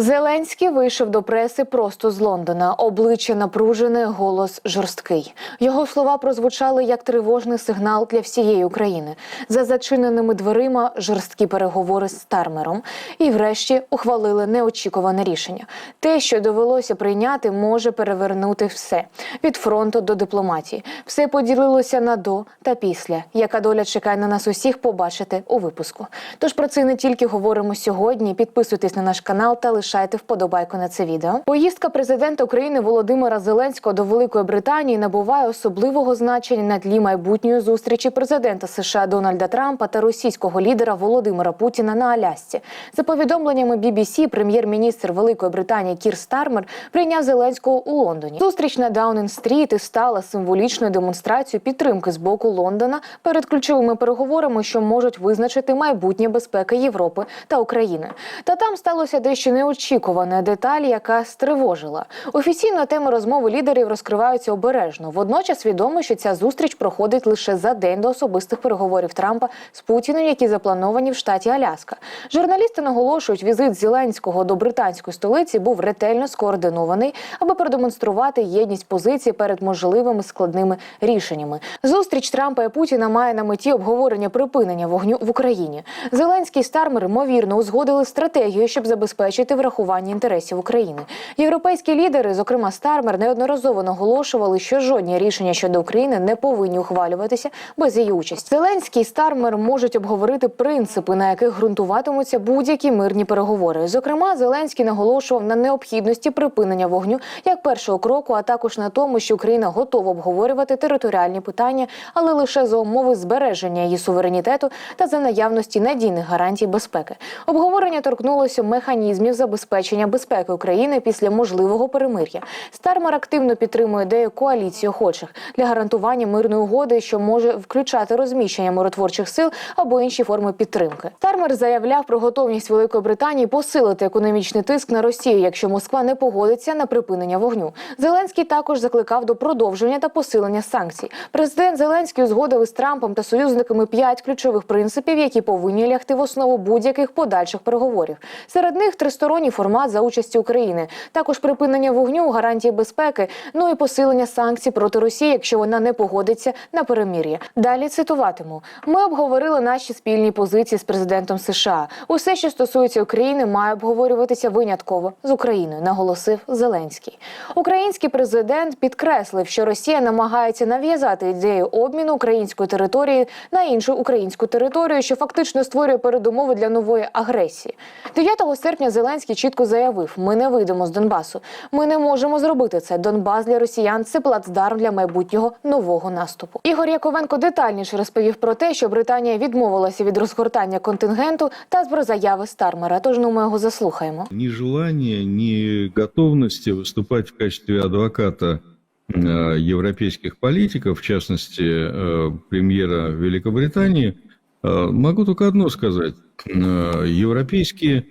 Зеленський вийшов до преси просто з Лондона. Обличчя напружене, голос жорсткий. Його слова прозвучали як тривожний сигнал для всієї України. За зачиненими дверима жорсткі переговори з Стармером. І, врешті, ухвалили неочікуване рішення. Те, що довелося прийняти, може перевернути все від фронту до дипломатії. Все поділилося на до та після. Яка доля чекає на нас усіх, побачите у випуску. Тож про це не тільки говоримо сьогодні. Підписуйтесь на наш канал та лишайте вподобайку на це відео. Поїздка президента України Володимира Зеленського до Великої Британії набуває особливого значення на тлі майбутньої зустрічі президента США Дональда Трампа та російського лідера Володимира Путіна на Алясці. За повідомленнями BBC, прем'єр-міністр Великої Британії Кір Стармер прийняв Зеленського у Лондоні. Зустріч на Даунінг-стріт і стала символічною демонстрацією підтримки з боку Лондона перед ключовими переговорами, що можуть визначити майбутнє безпеки Європи та України. Та там сталося дещо неочікуване деталь, яка стривожила. Офіційно теми розмови лідерів розкриваються обережно. Водночас відомо, що ця зустріч проходить лише за день до особистих переговорів Трампа з Путіним, які заплановані в штаті Аляска. Журналісти наголошують, візит Зеленського до британської столиці був ретельно скоординований, аби продемонструвати єдність позиції перед можливими складними рішеннями. Зустріч Трампа і Путіна має на меті обговорення припинення вогню в Україні. Зеленський і Стармер ймовірно узгодили стратегію, щоб забезпечити врахування інтересів України. Європейські лідери, зокрема Стармер, неодноразово наголошували, що жодні рішення щодо України не повинні ухвалюватися без її участі. Зеленський і Стармер можуть обговорити принципи, на яких ґрунтуватимуться будь-які мирні переговори. Зокрема, Зеленський наголошував на необхідності припинення вогню як першого кроку, а також на тому, що Україна готова обговорювати територіальні питання, але лише за умови збереження її суверенітету та за наявності надійних гарантій безпеки. Обговорення торкнулося механізмів забезпечення безпеки України після можливого перемир'я. Стармер активно підтримує ідею коаліції охочих для гарантування мирної угоди, що може включати розміщення миротворчих сил або інші форми підтримки. Стармер заявляв про готовність Великої Британії посилити економічний тиск на Росію, якщо Москва не погодиться на припинення вогню. Зеленський також закликав до продовження та посилення санкцій. Президент Зеленський узгодив із Трампом та союзниками п'ять ключових принципів, які повинні лягти в основу будь-яких подальших переговорів. Серед них тристоронній формат за участі України, також припинення вогню, гарантії безпеки, ну і посилення санкцій проти Росії, якщо вона не погодиться на перемир'я. Далі цитуватиму: ми обговорили наші спільні позиції з президентом США. Усе, що стосується України, має обговорюватися винятково з Україною, наголосив Зеленський. Український президент підкреслив, що Росія намагається нав'язати ідею обміну української території на іншу українську територію, що фактично створює передумови для нової агресії. 9 серпня Зеленський чітко заявив: ми не вийдемо з Донбасу. Ми не можемо зробити це. Донбас для росіян це плацдарм для майбутнього нового наступу. Ігор Яковенко детальніше розповів про те, що Британія відмовилася від розгортання контингенту та про заяви Стармера. Тож ну ми його заслухаємо. ни желания, ни готовности выступать в качестве адвоката э, европейских политиков, в частности, э, премьера Великобритании, э, могу только одно сказать. Э, Европейские,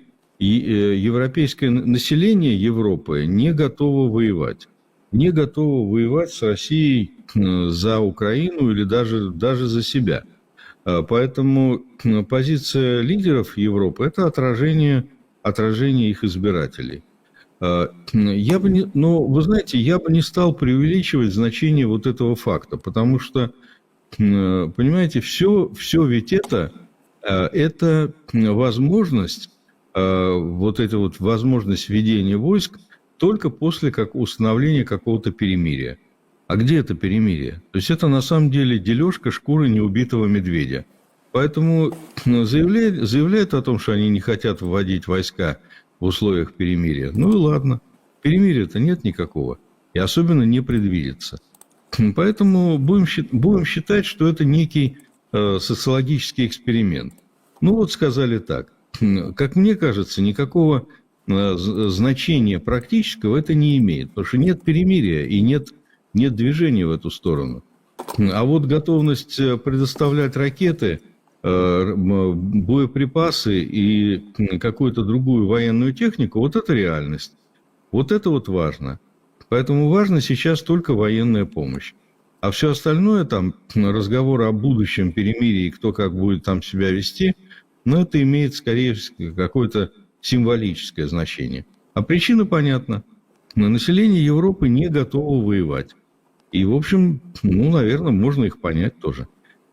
э, европейское население Европы не готово воевать. Не готово воевать с Россией э, за Украину или даже, даже за себя. Э, Поэтому э, позиция лидеров Европы – это отражение, отражение их избирателей. Э, Я бы не, но вы знаете, я бы не стал преувеличивать значение вот этого факта, потому что, понимаете, все, все ведь это, э, это возможность, вот эта вот возможность введения войск только после как установления какого-то перемирия. А где это перемирие? То есть это на самом деле дележка шкуры неубитого медведя. Поэтому ну, заявляют, заявляют о том, что они не хотят вводить войска в условиях перемирия. Ну и ладно. Перемирия-то нет никакого. И особенно не предвидится. Поэтому будем, будем считать, что это некий э, социологический эксперимент. Ну вот сказали так. Как мне кажется, никакого э, значения практического это не имеет. Потому что нет перемирия и нет, нет движения в эту сторону. А вот готовность э, предоставлять ракеты, э, боеприпасы и какую-то другую военную технику, вот это реальность. Вот это вот важно. Поэтому важно сейчас только военная помощь. А все остальное, там, разговоры о будущем перемирии, кто как будет там себя вести, ну, это имеет скорее какое-то символическое значение. А причина понятна. Но население Европы не готово воевать. И, в общем, ну, наверное, можно их понять тоже.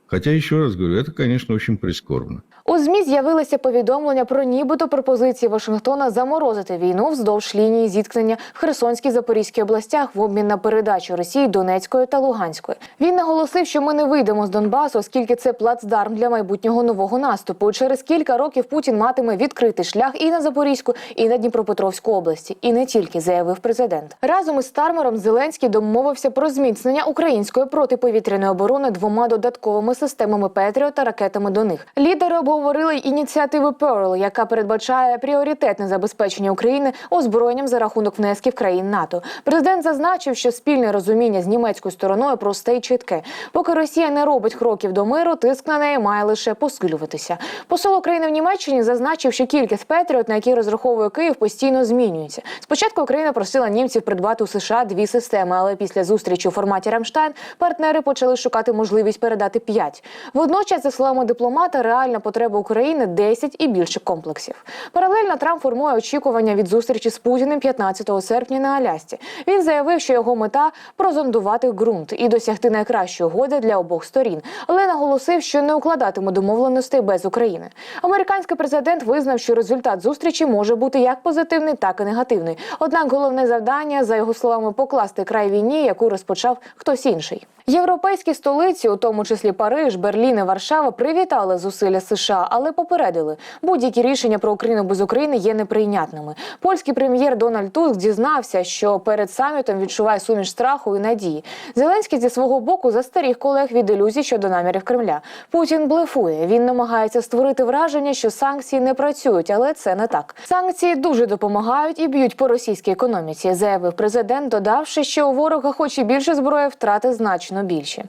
Хотя, еще раз говорю, это, конечно, очень прискорбно. У змі з'явилися повідомлення про нібито пропозиції Вашингтона заморозити війну вздовж лінії зіткнення в Херсонській Запорізькій областях в обмін на передачу Росії Донецької та Луганської. Він наголосив, що ми не вийдемо з Донбасу, оскільки це плацдарм для майбутнього нового наступу. Через кілька років Путін матиме відкритий шлях і на Запорізьку, і на Дніпропетровську області, і не тільки заявив президент. Разом із Стармером Зеленський домовився про зміцнення української протиповітряної оборони двома додатковими системами Петріо та ракетами до них. Лідери обговорили ініціативу Pearl, яка передбачає пріоритетне забезпечення України озброєнням за рахунок внесків країн НАТО. Президент зазначив, що спільне розуміння з німецькою стороною просте й чітке. Поки Росія не робить кроків до миру, тиск на неї має лише посилюватися. Посол України в Німеччині зазначив, що кількість Петріот, на які розраховує Київ, постійно змінюється. Спочатку Україна просила німців придбати у США дві системи, але після зустрічі у форматі Рамштайн партнери почали шукати можливість передати п'ять. Водночас, за словами дипломата, реальна потреба України 10 і більше комплексів. Паралельно Трамп формує очікування від зустрічі з Путіним 15 серпня на Алясці. Він заявив, що його мета прозондувати ґрунт і досягти найкращої угоди для обох сторін, але наголосив, що не укладатиме домовленостей без України. Американський президент визнав, що результат зустрічі може бути як позитивний, так і негативний. Однак головне завдання, за його словами, покласти край війні, яку розпочав хтось інший. Європейські столиці, у тому числі Париж, Берлін і Варшава, привітали зусилля США, але попередили, будь-які рішення про Україну без України є неприйнятними. Польський прем'єр Дональд Туск дізнався, що перед самітом відчуває суміш страху і надії. Зеленський зі свого боку застеріг колег від ілюзій щодо намірів Кремля. Путін блефує. Він намагається створити враження, що санкції не працюють, але це не так. Санкції дуже допомагають і б'ють по російській економіці, заявив президент, додавши, що у ворога, хоч і більше зброї, втрати значно більші.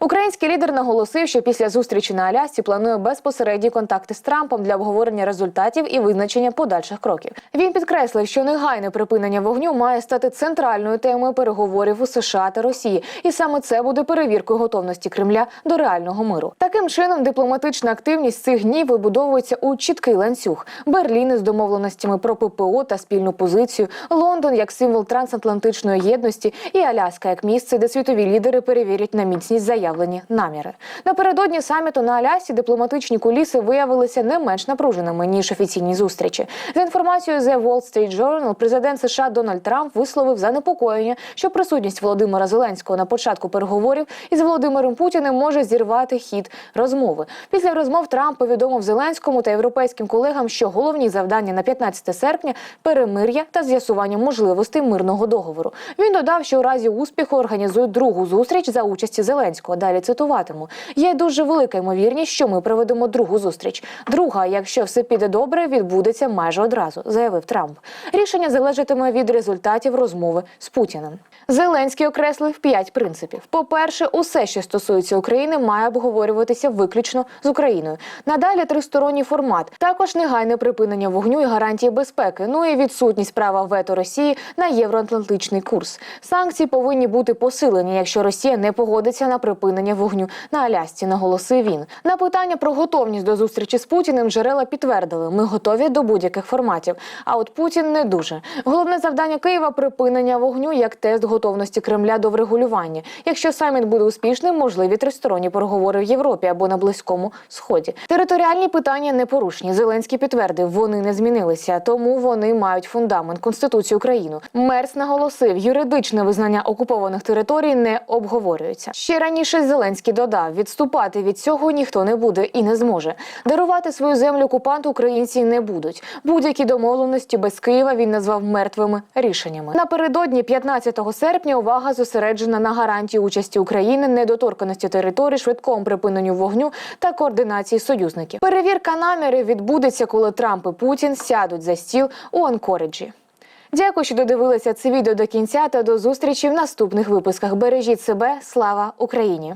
Український лідер наголосив, що після зустрічі на Алясці планує безпосередні контакти з Трампом для обговорення результатів і визначення подальших кроків. Він підкреслив, що негайне припинення вогню має стати центральною темою переговорів у США та Росії, і саме це буде перевіркою готовності Кремля до реального миру. Таким чином, дипломатична активність цих днів вибудовується у чіткий ланцюг. Берлін із домовленостями про ППО та спільну позицію, Лондон як символ трансатлантичної єдності і Аляска як місце, де світові лідери перевірять на міцність заявлені наміри. Напередодні саміту на Алясі дипломатичні куліси виявилися не менш напруженими ніж офіційні зустрічі. За інформацією The Wall Street Journal, президент США Дональд Трамп висловив занепокоєння, що присутність Володимира Зеленського на початку переговорів із Володимиром Путіним може зірвати хід розмови. Після розмов Трамп повідомив Зеленському та європейським колегам, що головні завдання на 15 серпня перемир'я та з'ясування можливостей мирного договору. Він додав, що у разі успіху організують другу зустріч за участі Зеленського. Далі цитуватиму: є дуже велика ймовірність, що ми проведемо другу зустріч. Друга, якщо все піде добре, відбудеться майже одразу, заявив Трамп. Рішення залежатиме від результатів розмови з Путіним. Зеленський окреслив п'ять принципів. По-перше, усе, що стосується України, має обговорюватися виключно з Україною. Надалі тристоронній формат, також негайне припинення вогню і гарантії безпеки. Ну і відсутність права вето Росії на євроатлантичний курс. Санкції повинні бути посилені, якщо Росія не погодиться на припинення вогню на Алясці. Наголосив він. На питання про готовність до зустрічі з Путіним джерела підтвердили, ми готові до будь-яких форматів. А от Путін не дуже. Головне завдання Києва припинення вогню як тест готовності Кремля до врегулювання. Якщо саміт буде успішним, можливі тристоронні переговори в Європі або на близькому сході. Територіальні питання непорушні. Зеленський підтвердив, вони не змінилися, тому вони мають фундамент Конституції України. Мерц наголосив, юридичне визнання окупованих територій не обговорюється. Ще раніше Зеленський додав, відступати від цього ніхто не буде і не зможе. Дарувати свою землю окупанту українці не будуть. Будь-які домовленості без Києва він назвав мертвими рішеннями. Напередодні 15 серпня увага зосереджена на гарантії участі України, недоторканості територій, швидкому припиненню вогню та координації союзників. Перевірка намірів відбудеться, коли Трамп і Путін сядуть за стіл у Анкориджі. Дякую, що додивилися це відео до кінця та до зустрічі в наступних випусках. Бережіть себе, слава Україні!